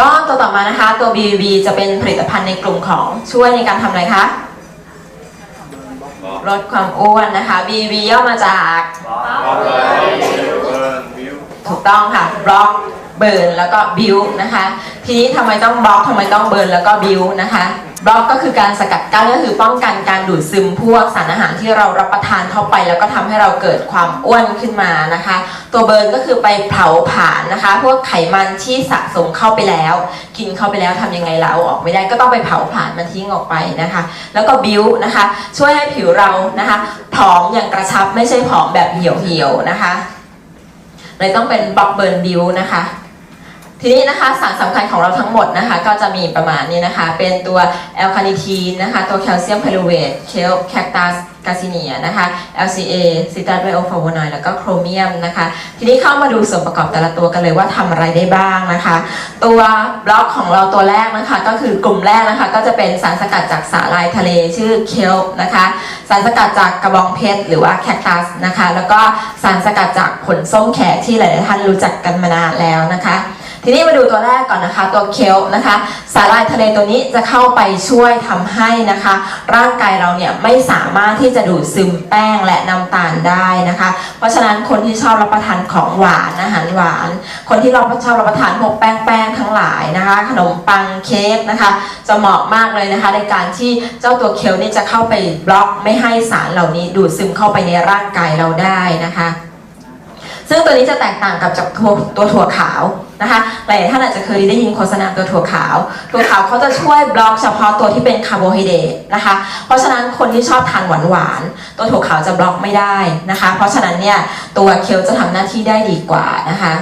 ก็ตัวต่อมานะคะตัว BBB จะเป็นผลิตภัณฑ์ในกลุ่มของช่วยในการทำอะไรคะลดความอ้วนนะคะ BBB ย่อมาจาก ถูกต้องค่ะบล็อก เบิร์นแล้วก็บิวนะคะ ทีนี้ทำไมต้องบล็อกทำไมต้องเบิร์นแล้วก็บิวนะคะบล็อกก็คือการสกัดกั้นก็คือป้องกันการดูดซึมพวกสารอาหารที่เรารับประทานเข้าไป แล้วก็ทำให้เราเกิดความอ้วนขึ้นมานะคะ ตัวเบิร์นก็คือไปเผาผลาญนะคะ พวกไขมันที่สะสมเข้าไปแล้ว กินเข้าไปแล้วทำยังไงเราเอาออกไม่ได้ก็ต้องไปเผาผลาญมันทิ้งออกไปนะคะ แล้วก็บิวนะคะ ช่วยให้ผิวเรานะคะผอมอย่างกระชับไม่ใช่ผอมแบบเหี่ยวๆนะคะเลยต้องเป็นบล็อกเบิร์นบิวนะคะ ทีนี้นะคะสารสำคัญของเราทั้งหมดนะคะก็จะมีประมาณนี้นะคะ เป็นตัวแอลคาลิทีนนะคะ ตัวแคลเซียมไพรูเวตเคลแคคตัสกาซิเนียนะคะ LCA ซิตรัสไบโอฟลาโวนอยแล้วก็โครเมียมนะคะ ทีนี้เข้ามาดูส่วนประกอบแต่ละตัวกันเลยว่าทำอะไรได้บ้างนะคะ ตัวบล็อกของเราตัวแรกนะคะ ก็คือกลุ่มแรกนะคะ ก็จะเป็นสารสกัดจากสาหร่ายทะเลชื่อเคลนะคะ สารสกัดจากกระบองเพชรหรือว่าแคคตัสนะคะ แล้วก็สารสกัดจากผลส้มแขกที่หลาย ๆ ท่านรู้จักกันมานานแล้วนะคะ ทีนี้มาดูตัวแรกก่อนนะคะ ตัวเคลนะคะ สาหร่ายทะเลตัวนี้จะเข้าไปช่วยทำให้นะคะ ร่างกายเราเนี่ยไม่สามารถที่จะดูดซึมแป้งและน้ำตาลได้นะคะ เพราะฉะนั้นคนที่ชอบรับประทานของหวานอาหารหวาน คนที่เราชอบรับประทานพวกแป้งแป้งทั้งหลายนะคะ ขนมปังเค้กนะคะ จะเหมาะมากเลยนะคะ ในการที่เจ้าตัวเคลนี่จะเข้าไปบล็อกไม่ให้สารเหล่านี้ดูดซึมเข้าไปในร่างกายเราได้นะคะ ซึ่งตัวนี้จะแตกต่างกับจากตัวตัวถั่วขาว นะคะหลายท่านอาจจะเคยได้ยินโฆษณาตัวถั่วขาว ถั่วขาวเขาจะช่วยบล็อกเฉพาะตัวที่เป็นคาร์โบไฮเดรตนะคะ เพราะฉะนั้นคนที่ชอบทานหวานหวานตัวถั่วขาวจะบล็อกไม่ได้นะคะ เพราะฉะนั้นเนี่ยตัวเคียวจะทำหน้าที่ได้ดีกว่านะคะ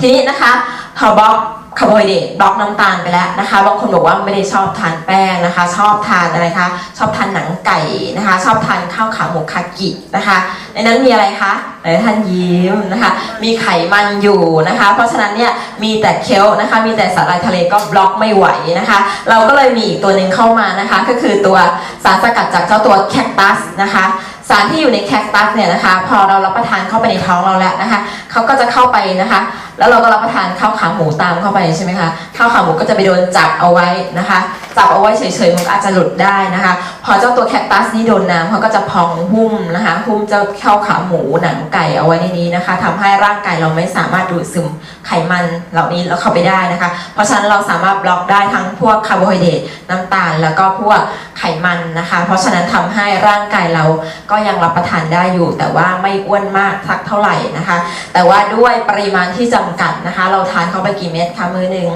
ทีนี้นะคะพอบล็อก คาร์โบไฮเดรตบล็อกน้ำตาลไปแล้วนะคะบางคนบอกว่าไม่ได้ชอบทานแป้งนะคะ ชอบทานอะไรคะชอบทานหนังไก่นะคะ ชอบทานข้าวขาหมูคากินะคะ ในนั้นมีอะไรคะหลายท่านยิ้มนะคะ มีไขมันอยู่นะคะ เพราะฉะนั้นเนี่ยมีแต่เคลนะคะ มีแต่สาหร่ายทะเลก็บล็อกไม่ไหวนะคะ เราก็เลยมีอีกตัวหนึ่งเข้ามานะคะ ก็คือตัวสารสกัดจากเจ้าตัวแคคตัสนะคะสารที่อยู่ในแคคตัสเนี่ยนะคะ พอเรารับประทานเข้าไปในท้องเราแล้วนะคะเขาก็จะเข้าไปนะคะ แล้วเราก็รับประทานข้าวขาหมูตามเข้าไปใช่ไหมคะข้าวขาหมูก็จะไปโดนจับเอาไว้นะคะ จับเอาไว้เฉยๆมันก็อาจจะหลุดได้นะคะ พอเจ้าตัวแคคตัสนี่โดนน้ำเขาก็จะพองหุ้มนะคะหุ้มเจ้าข้าวขาหมูหนังไก่เอาไว้ในนี้นะคะทำให้ร่างกายเราไม่สามารถดูดซึมไขมันเหล่านี้แล้วเข้าไปได้นะคะ เพราะฉะนั้นเราสามารถบล็อกได้ทั้งพวกคาร์โบไฮเดรตน้ำตาล แล้วก็พวกไขมันนะคะ เพราะฉะนั้นทำให้ร่างกายเราก็ยังรับประทานได้อยู่ แต่ว่าไม่อ้วนมากสักเท่าไหร่นะคะ แต่ว่าด้วยปริมาณที่จำกัดนะคะ เราทานเข้าไปกี่เม็ดคะมือหนึ่ง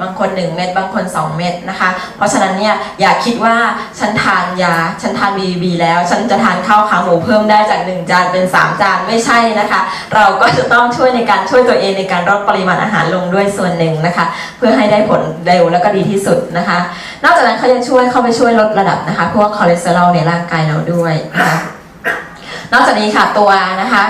บางคน 1 เม็ดบางคน 2 เม็ดนะคะ เพราะฉะนั้นเนี่ยอย่าคิดว่าฉันทานยาฉันทาน BB แล้ว ฉันจะทานข้าวขาหมูเพิ่มได้จาก 1 จานเป็น 3 จานไม่ใช่นะคะ เราก็จะต้องช่วยในการช่วยตัวเองในการลดปริมาณอาหารลงด้วยส่วนหนึ่งนะคะ เพื่อให้ได้ผลเร็วแล้วก็ดีที่สุดนะคะ นอกจากนั้นเขายังช่วยเข้าไปช่วยลดระดับนะคะพวกคอเลสเตอรอลในร่างกายเราด้วยนะคะนอกจากนี้ค่ะตัวนะคะ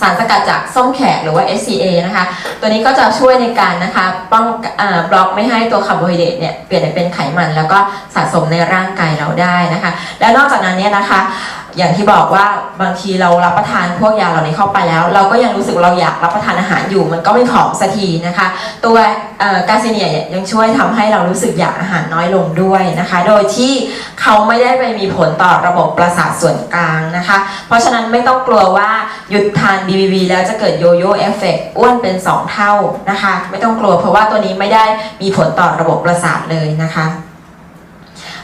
สารสกัดจากส้มแขกหรือว่า SCA นะคะ ตัวนี้ก็จะช่วยในการนะคะป้องอบล็อกไม่ให้ตัวคาร์โบไฮเดรตเนี่ยเปลี่ยนเป็นไขมันแล้วก็สะสมในร่างกายเราได้นะคะ แล้วนอกจากนั้นเนี่ยนะคะ อย่างที่บอกว่าบางทีเรารับประทานพวกยาเหล่านี้เข้าไปแล้ว เราก็ยังรู้สึกเราอยากรับประทานอาหารอยู่ มันก็ไม่ผอมสักทีนะคะ ตัวกาซิเนียเนียยังช่วยทำให้เรารู้สึกอยากอาหารน้อยลงด้วยนะคะ โดยที่เขาไม่ได้ไปมีผลต่อระบบประสาทส่วนกลางนะคะ เพราะฉะนั้นไม่ต้องกลัวว่าหยุดทาน BBB แล้วจะเกิดโยโย่เอฟเฟกอ้วนเป็น 2 เท่านะคะ ไม่ต้องกลัวเพราะว่าตัวนี้ไม่ได้มีผลต่อระบบประสาทเลยนะคะ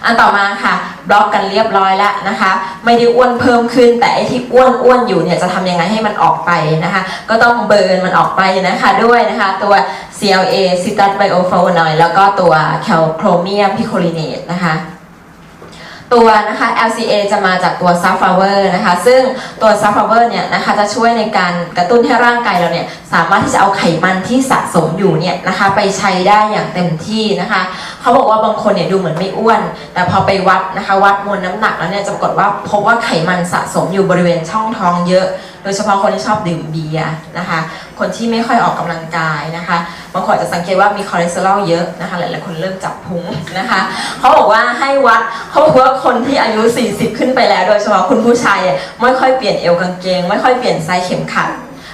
อันต่อมาค่ะบล็อกกันเรียบร้อยแล้วนะคะ ไม่ได้อ้วนเพิ่มขึ้น แต่ไอที่อ้วนอ้วนอยู่เนี่ยจะทำยังไงให้มันออกไปนะคะ ก็ต้องเบิร์นมันออกไปนะคะด้วยนะคะ ตัว CLA ซิตัสไบโอฟลาวนอยแล้วก็ตัวแคลโครเมียมพิโคลิเนตนะคะ ตัวนะคะ LCA จะมาจากตัวซัฟฟลาเวอร์นะคะ ซึ่งตัวซัฟฟลาเวอร์เนี่ยนะคะจะช่วยในการกระตุ้นให้ร่างกายเราเนี่ยสามารถที่จะเอาไขมันที่สะสมอยู่เนี่ยนะคะไปใช้ได้อย่างเต็มที่นะคะ เขาบอกว่าบางคนเนี่ยดูเหมือนไม่อ้วน แต่พอไปวัดนะคะวัดมวลน้ำหนักแล้วเนี่ยจะปรากฏว่าพบว่าไขมันสะสมอยู่บริเวณช่องท้องเยอะ โดยเฉพาะคนที่ชอบดื่มเบียร์นะคะ คนที่ไม่ค่อยออกกำลังกายนะคะบางคนอาจจะสังเกตว่ามีคอเลสเตอรอลเยอะนะคะ หลายๆคนเริ่มจับพุงนะคะเขาบอกว่าให้วัดเขาบอกว่าคนที่อายุ 40 ขึ้นไปแล้ว โดยเฉพาะคุณผู้ชายไม่ค่อยเปลี่ยนเอวกางเกง ไม่ค่อยเปลี่ยนไซส์เข็มขัด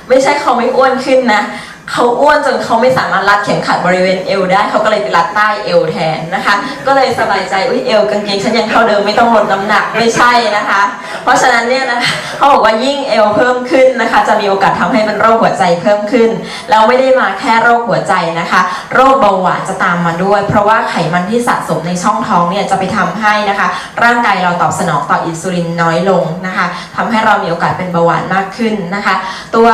ไม่ใช่เขาไม่อ้วนขึ้นนะ เขาอ้วนจนเขาไม่สามารถรัดเข็มขัดบริเวณเอวได้เขาก็เลยไปรัดใต้เอวแทนนะคะ ก็เลยสบายใจอุ้ยเอวกางเกงฉันยังเท่าเดิมไม่ต้องลดน้ำหนักไม่ใช่นะคะ เพราะฉะนั้นเนี่ยนะคะเขาบอกว่ายิ่งเอวเพิ่มขึ้นนะคะ จะมีโอกาสทำให้เป็นโรคหัวใจเพิ่มขึ้นแล้วไม่ได้มาแค่โรคหัวใจนะคะ โรคเบาหวานจะตามมาด้วย เพราะว่าไขมันที่สะสมในช่องท้องเนี่ยจะไปทำให้นะคะ ร่างกายเราตอบสนองต่ออินซูลินน้อยลงนะคะทำให้เรามีโอกาสเป็นเบาหวานมากขึ้นนะคะ ตัว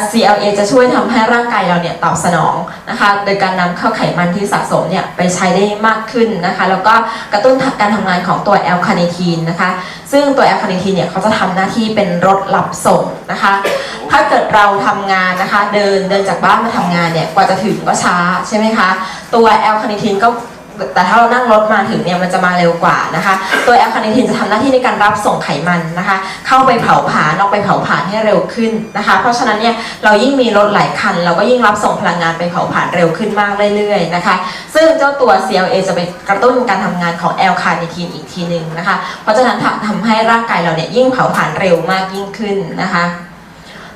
SCLA จะช่วยทำให้ร่างกายเราเนี่ยตอบสนองนะคะโดยการนำเข้าไขมันที่สะสมเนี่ยไปใช้ได้มากขึ้นนะคะแล้วก็กระตุ้นการทำงานของตัวแอลคาเนทีนนะคะซึ่งตัวแอลคาเนทีนเนี่ยเขาจะทำหน้าที่เป็นรถรับส่งนะคะถ้าเกิดเราทำงานนะคะเดินเดินจากบ้านมาทำงานเนี่ยกว่าจะถึงก็ช้าใช่ไหมคะตัวแอลคาเนทีนก็ แต่ถ้าเรานั่งรถมาถึงเนี่ยมันจะมาเร็วกว่านะคะ ตัวแอลคาเนทีนจะทำหน้าที่ในการรับส่งไขมันนะคะ เข้าไปเผาผลาญออกไปเผาผลาญให้เร็วขึ้นนะคะ เพราะฉะนั้นเนี่ยเรายิ่งมีรถหลายคัน เราก็ยิ่งรับส่งพลังงานไปเผาผลาญเร็วขึ้นมากเรื่อยๆนะคะ ซึ่งเจ้าตัว CLA จะไปกระตุ้นการทำงานของแอลคาเนทีนอีกทีหนึ่งนะคะ เพราะฉะนั้นทำให้ร่างกายเราเนี่ยยิ่งเผาผลาญเร็วมากยิ่งขึ้นนะคะ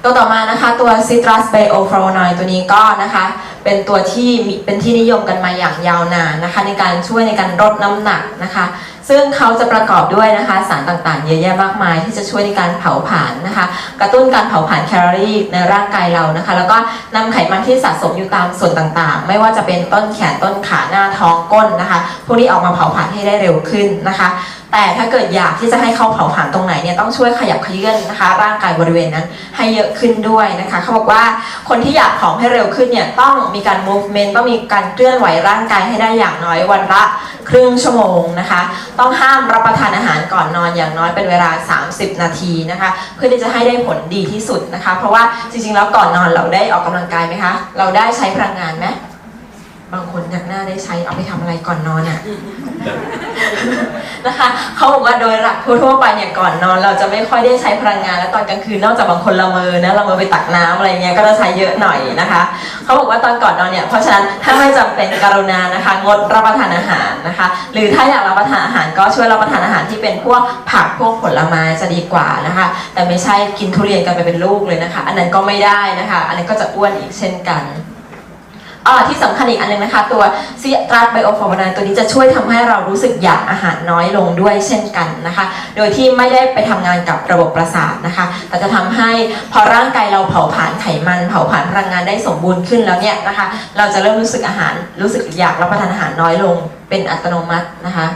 ตัวต่อมานะคะตัว Citrus Bioflavonoid ตัวนี้ก็นะคะ เป็นตัวที่เป็นที่นิยมกันมาอย่างยาวนานนะคะ ในการช่วยในการลดน้ำหนักนะคะ ซึ่งเขาจะประกอบด้วยนะคะสารต่างๆ เยอะแยะมากมาย ที่จะช่วยในการเผาผลาญนะคะ กระตุ้นการเผาผลาญแคลอรี่ในร่างกายเรานะคะ แล้วก็นำไขมันที่สะสมอยู่ตามส่วนต่างๆ ไม่ว่าจะเป็นต้นแขนต้นขาหน้าท้องก้นนะคะ พวกนี้ออกมาเผาผลาญให้ได้เร็วขึ้นนะคะ แต่ถ้าเกิดอยากที่จะให้เขาเผาผลาญตรงไหนเนี่ยต้องช่วยขยับขยื่นนะคะ ร่างกายบริเวณนั้นให้เยอะขึ้นด้วยนะคะ เขาบอกว่าคนที่อยากผอมให้เร็วขึ้นเนี่ยต้องมีการ movement ต้องมีการเคลื่อนไหวร่างกายให้ได้อย่างน้อยวันละครึ่งชั่วโมงนะคะ ต้องห้ามรับประทานอาหารก่อนนอนอย่างน้อยเป็นเวลา 30 นาทีนะคะ เพื่อที่จะให้ได้ผลดีที่สุดนะคะ เพราะว่าจริงๆแล้วก่อนนอนเราได้ออกกำลังกายไหมคะ เราได้ใช้พลังงานไหมบางคนยาก หน้าได้ใช้เอาไปทำอะไรก่อนนอนอะนะคะเขาบอกว่าโดยหลักทั่วๆไปเนี่ยก่อนนอน เราจะไม่ค่อยได้ใช้พลังงานแล้วตอนกลางคืนนอกจากบางคนละเมอนะละเมอไปตักน้ำอะไรเงี้ยก็จะใช้เยอะหน่อยนะคะเขาบอกว่าตอนก่อนนอนเนี่ยเพราะฉะนั้นถ้าไม่จำเป็นกรุณานะคะ งดรับประทานอาหารนะคะ หรือถ้าอยากรับประทานอาหารก็ช่วยรับประทานอาหารที่เป็นพวกผักพวกผลไม้จะดีกว่านะคะ แต่ไม่ใช่กินทุเรียนกันไปเป็นลูกเลยนะคะ อันนั้นก็ไม่ได้นะคะ อันนั้นก็จะอ้วนอีกเช่นกัน อ๋อที่สำคัญอีกอันหนึงนะคะ ตัวซีตรัสไบโอฟอร์มานตัวนี้จะช่วยทำให้เรารู้สึกอยากอาหารน้อยลงด้วยเช่นกันนะคะ โดยที่ไม่ได้ไปทำงานกับระบบประสาทนะคะ แต่จะทำให้พอร่างกายเราเผาผลาญไขมัน เผาผลาญพลังงานได้สมบูรณ์ขึ้นแล้วเนี่ยนะคะ เราจะเริ่มรู้สึกอาหารรู้สึกอยากรับประทานอาหารน้อยลง เป็นอัตโนมัตินะคะ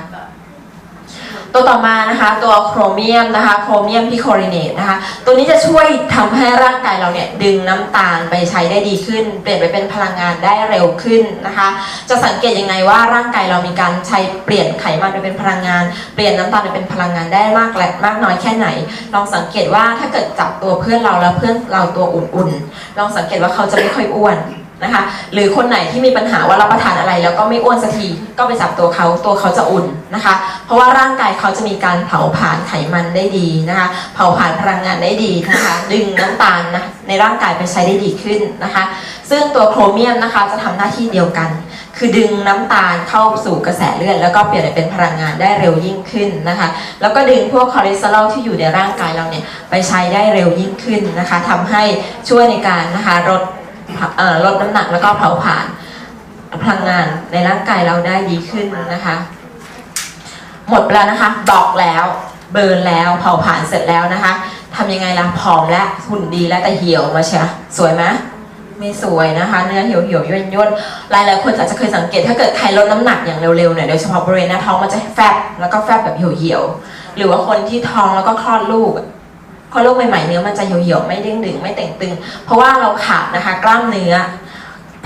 ตัวต่อมานะคะตัวโครเมียมนะคะโครเมียมพิโคลิเนตนะคะตัวนี้จะช่วยทำให้ร่างกายเราเนี่ยดึงน้ำตาลไปใช้ได้ดีขึ้น เปลี่ยนไปเป็นพลังงานได้เร็วขึ้นนะคะ จะสังเกตยังไงว่าร่างกายเรามีการใช้เปลี่ยนไขมันไปเป็นพลังงาน เปลี่ยนน้ำตาลไปเป็นพลังงานได้มากและมากน้อยแค่ไหน ลองสังเกตว่าถ้าเกิดจับตัวเพื่อนเราแล้วเพื่อนเราตัวอุ่นๆ ลองสังเกตว่าเขาจะไม่ค่อยอ้วน นะคะ หรือคนไหนที่มีปัญหาว่ารับประทานอะไร แล้วก็ไม่อ้วนสักทีก็ไปจับตัวเขาตัวเขาจะอุ่นนะคะ เพราะว่าร่างกายเขาจะมีการเผาผลาญไขมันได้ดีนะคะ เผาผลาญพลังงานได้ดีนะคะ ดึงน้ำตาลนะในร่างกายไปใช้ได้ดีขึ้นนะคะ ซึ่งตัวโครเมียมนะคะจะทำหน้าที่เดียวกัน คือดึงน้ำตาลเข้าสู่กระแสเลือดแล้วก็เปลี่ยนเป็นพลังงานได้เร็วยิ่งขึ้นนะคะ แล้วก็ดึงพวกคอเลสเตอรอลที่อยู่ในร่างกายเราเนี่ยไปใช้ได้เร็วยิ่งขึ้นนะคะทำให้ช่วยในการนะคะลด ลดน้ำหนักแล้วก็เผาผลาญพลังงานในร่างกายเราได้ดีขึ้นนะคะ หมดไปแล้วนะคะบอกแล้วเบิร์นแล้วเผาผลาญเสร็จแล้วนะคะทำยังไงล่ะผอมและหุ่นดีแล้วแต่เหี่ยวมาเชียสวยไหมไม่สวยนะคะ เนื้อเหี่ยวเหี่ยวย่นย่นๆหลายหลายคนอาจจะเคยสังเกต ถ้าเกิดใครลดน้ำหนักอย่างเร็วๆเนี่ยโดยเฉพาะบริเวณหน้าท้องมันจะแฟบแล้วก็แฟบแบบเหี่ยวเหี่ยวๆหรือว่าคนที่ท้องแล้วก็คลอดลูก พอโลกใหม่ๆเนื้อมันจะเหี่ยวเหี่ยวๆไม่เด้งดึงไม่เต่งตึง เพราะว่าเราขาดนะคะ กล้ามเนื้อ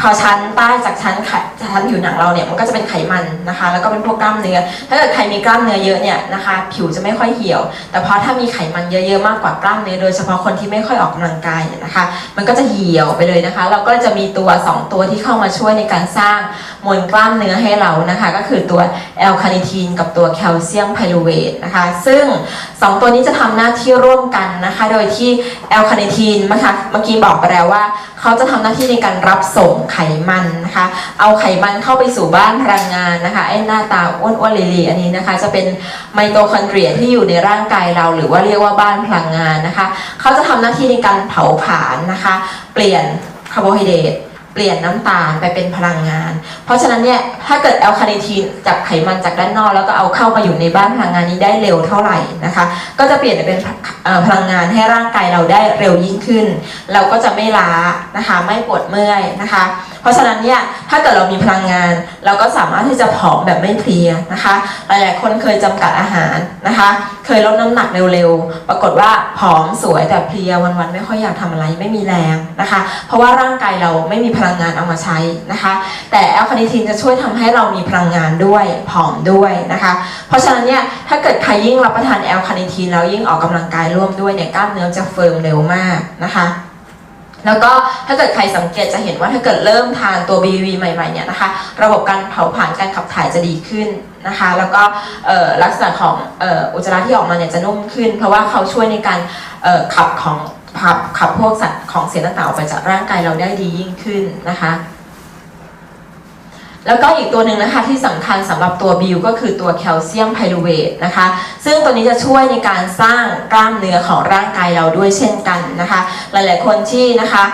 พอชั้นใต้จากชั้นไขชั้นผิวหนังเราเนี่ยมันก็จะเป็นไขมันนะคะ แล้วก็เป็นพวกกล้ามเนื้อ ถ้าเกิดใครมีกล้ามเนื้อเยอะเนี่ยนะคะ ผิวจะไม่ค่อยเหี่ยว แต่พอถ้ามีไขมันเยอะๆมากกว่ากล้ามเนื้อโดยเฉพาะคนที่ไม่ค่อยออกกำลังกายเนี่ยนะคะ มันก็จะเหี่ยวไปเลยนะคะ เราก็จะมีตัว 2 ตัวที่เข้ามาช่วยในการสร้างมวลกล้ามเนื้อให้เรานะคะ ก็คือตัวแอลคาเนทีนกับตัวแคลเซียมไพรูเวตนะคะ ซึ่ง 2 ตัวนี้จะทำหน้าที่ร่วมกันนะคะ โดยที่แอลคาเนทีนนะคะเมื่อกี้บอกไปแล้วว่า เขาจะทำหน้าที่ในการรับส่งไขมันนะคะ เอาไขมันเข้าไปสู่บ้านพลังงานนะคะไอ้หน้าตาอ้วนๆลีๆอันนี้นะคะ จะเป็นไมโตคอนเดรียที่อยู่ในร่างกายเรา หรือว่าเรียกว่าบ้านพลังงานนะคะ เขาจะทำหน้าที่ในการเผาผลาญนะคะ เปลี่ยนคาร์โบไฮเดรต เปลี่ยนน้ำตาลไปเป็นพลังงาน เพราะฉะนั้นเนี่ยถ้าเกิดแอลคาเนทีนจากไขมันจากด้านนอกแล้วก็เอาเข้ามาอยู่ในบ้านพลังงานนี้ได้เร็วเท่าไหร่นะคะ ก็จะเปลี่ยนเป็นพลังงานให้ร่างกายเราได้เร็วยิ่งขึ้น เราก็จะไม่ล้านะคะ ไม่ปวดเมื่อยนะคะเพราะฉะนั้นเนี่ยถ้าเกิดเรามีพลังงาน เราก็สามารถที่จะผอมแบบไม่เพลียนะคะหลายๆคนเคยจำกัดอาหารนะคะ เคยลดน้ำหนักเร็วๆ ปรากฏว่าผอมสวยแต่เพลียวันๆไม่ค่อยอยากทำอะไรไม่มีแรงนะคะ เพราะว่าร่างกายเราไม่มีพลังงานเอามาใช้นะคะ แต่แอลคาเนทีนจะช่วยทำให้เรามีพลังงานด้วยผอมด้วยนะคะ เพราะฉะนั้นเนี่ยถ้าเกิดใครยิ่งรับประทานแอลคาเนทีนแล้วยิ่งออกกำลังกายร่วมด้วยเนี่ยกล้ามเนื้อจะเฟิร์มเร็วมากนะคะ แล้วก็ถ้าเกิดใครสังเกตจะเห็นว่าถ้าเกิดเริ่มทานตัว BV ใหม่ๆเนี่ยนะคะ ระบบการเผาผลาญการขับถ่ายจะดีขึ้นนะคะ แล้วก็ลักษณะของอ,อ,อุจจาระที่ออกมาเนี่ยจะนุ่มขึ้น เพราะว่าเขาช่วยในการขับของขับขับพวกสัตว์ของเสียต่างๆออกไปจากร่างกายเราได้ดียิ่งขึ้นนะคะ แล้วก็อีกตัวหนึ่งนะคะที่สำคัญสำหรับตัวบิวก็คือตัวแคลเซียมไพรูเวตนะคะ ซึ่งตัวนี้จะช่วยในการสร้างกล้ามเนื้อของร่างกายเราด้วยเช่นกันนะคะ หลายๆคนที่นะคะ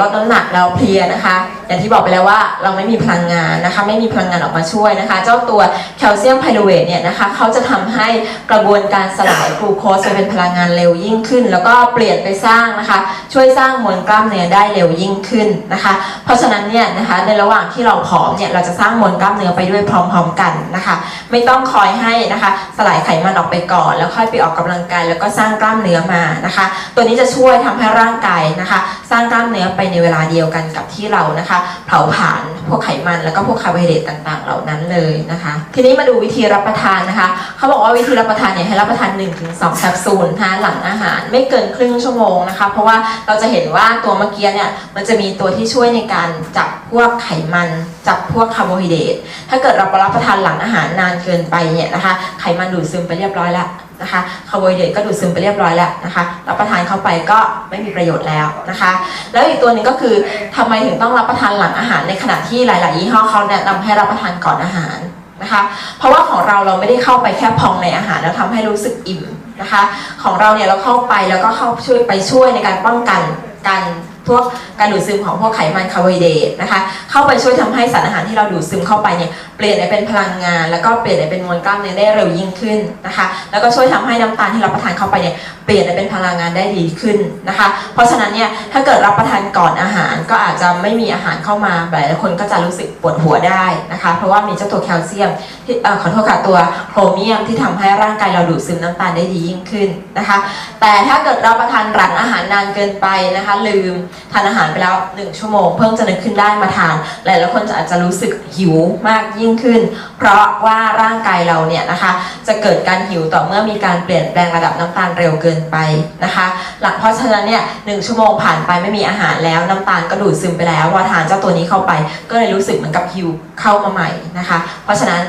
ลดน้ำหนักแล้วเพลียนะคะ อย่างที่บอกไปแล้วว่าเราไม่มีพลังงานนะคะ ไม่มีพลังงานออกมาช่วยนะคะ เจ้าตัวแคลเซียมไพรูเวตเนี่ยนะคะเขาจะทำให้กระบวนการสลายกลูโคสไปเป็นพลังงานเร็วยิ่งขึ้น แล้วก็เปลี่ยนไปสร้างนะคะ ช่วยสร้างมวลกล้ามเนื้อได้เร็วยิ่งขึ้นนะคะ เพราะฉะนั้นเนี่ยนะคะในระหว่างที่เราผอมเนี่ยเราจะสร้างมวลกล้ามเนื้อไปด้วยพร้อม ๆ กันนะคะ ไม่ต้องคอยให้นะคะสลายไขมันออกไปก่อน แล้วค่อยไปออกกำลังกายแล้วก็สร้างกล้ามเนื้อมานะคะ ตัวนี้จะช่วยทำให้ร่างกายนะคะ สร้างกล้ามเนื้อไปในเวลาเดียวกันกับที่เรานะคะ เผาผลาญพวกไขมันแล้วก็พวกคาร์โบไฮเดรตต่างๆ เหล่านั้นเลยนะคะ ทีนี้มาดูวิธีรับประทานนะคะเขาบอกว่าวิธีรับประทานเนี่ยให้รับประทาน 1-2แคปซูลนะคะหลังอาหารไม่เกินครึ่งชั่วโมงนะคะ เพราะว่าเราจะเห็นว่าตัวเมื่อกี้เนี่ยมันจะมีตัวที่ช่วยในการจับพวกไขมันจับพวกคาร์โบไฮเดรตถ้าเกิดเรารับประทานหลังอาหารนานเกินไปเนี่ยนะคะ ไขมันดูดซึมไปเรียบร้อยแล้ว นะคะคาร์โบไฮเดรตก็ดูดซึมไปเรียบร้อยแล้วนะคะรับประทานเข้าไปก็ไม่มีประโยชน์แล้วนะคะ แล้วอีกตัวหนึ่งก็คือทำไมถึงต้องรับประทานหลังอาหารในขณะที่หลาย ๆ ยี่ห้อเขาแนะนำให้รับประทานก่อนอาหารนะคะ เพราะว่าของเราเราไม่ได้เข้าไปแค่พองในอาหารแล้วทำให้รู้สึกอิ่มนะคะ ของเราเนี่ยเราเข้าไปแล้วก็เข้าช่วยไปช่วยในการป้องกันการ พวกการดูดซึมของพวกไขมันคาร์โบไฮเดรตนะคะเข้าไปช่วยทำให้สารอาหารที่เราดูดซึมเข้าไปเนี่ยเปลี่ยนไปเป็นพลังงาน แล้วก็เปลี่ยนไปเป็นมวลกล้ามเนื้อได้เร็วยิ่งขึ้นนะคะ แล้วก็ช่วยทำให้น้ำตาลที่เราประทานเข้าไปเนี่ย เปลี่ยนไปเป็นพลังงานได้ดีขึ้นนะคะ เพราะฉะนั้นเนี่ยถ้าเกิดรับประทานก่อนอาหารก็อาจจะไม่มีอาหารเข้ามาหลายคนก็จะรู้สึกปวดหัวได้นะคะ เพราะว่ามีเจ้าตัวแคลเซียมที่ขอโทษค่ะตัวโครเมียมที่ทำให้ร่างกายเราดูดซึมน้ำตาลได้ดียิ่งขึ้นนะคะ แต่ถ้าเกิดเราประทานหลังอาหารนานเกินไปนะคะ ลืมทานอาหารไปแล้ว 1 ชั่วโมง เพิ่งจะนึกขึ้นได้มาทาน หลายๆคนจะอาจจะรู้สึกหิวมากยิ่งขึ้น เพราะว่าร่างกายเราเนี่ยนะคะจะเกิดการหิวต่อเมื่อมีการเปลี่ยนแปลงระดับน้ำตาลเร็วเกินไปนะคะ หลังเพราะฉะนั้นเนี่ยหนึ่งชั่วโมงผ่านไปไม่มีอาหารแล้วน้ำตาลก็ดูดซึมไปแล้วพอทานเจ้าตัวนี้เข้าไป ก็เลยรู้สึกเหมือนกับหิวเข้ามาใหม่นะคะ เพราะฉะนั้น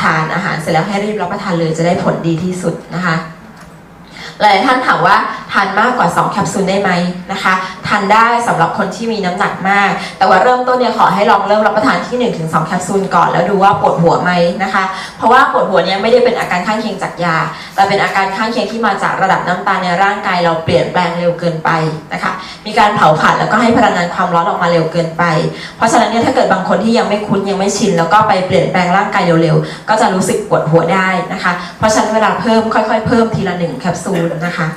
ทานอาหารเสร็จแล้วให้รีบรับประทานเลยจะได้ผลดีที่สุดนะคะหลายท่านถามว่า ทานมากกว่า 2 แคปซูลได้ไหมนะคะทานได้สำหรับคนที่มีน้ำหนักมาก แต่ว่าเริ่มต้นเนี่ยขอให้ลองเริ่มรับประทานที่ 1-2 แคปซูลก่อนแล้วดูว่าปวดหัวไหมนะคะ เพราะว่าปวดหัวเนี่ยไม่ได้เป็นอาการข้างเคียงจากยา แต่เป็นอาการข้างเคียงที่มาจากระดับน้ำตาลในร่างกายเราเปลี่ยนแปลงเร็วเกินไปนะคะ มีการเผาผลาญแล้วก็ให้พลังงานความร้อนออกมาเร็วเกินไป เพราะฉะนั้นเนี่ยถ้าเกิดบางคนที่ยังไม่คุ้นยังไม่ชิน แล้วก็ไปเปลี่ยนแปลงร่างกายเร็วๆก็จะรู้สึกปวดหัวได้นะคะ เพราะฉะนั้นเวลาเพิ่มค่อย ๆ เพิ่มทีละหนึ่งแคปซูลนะคะ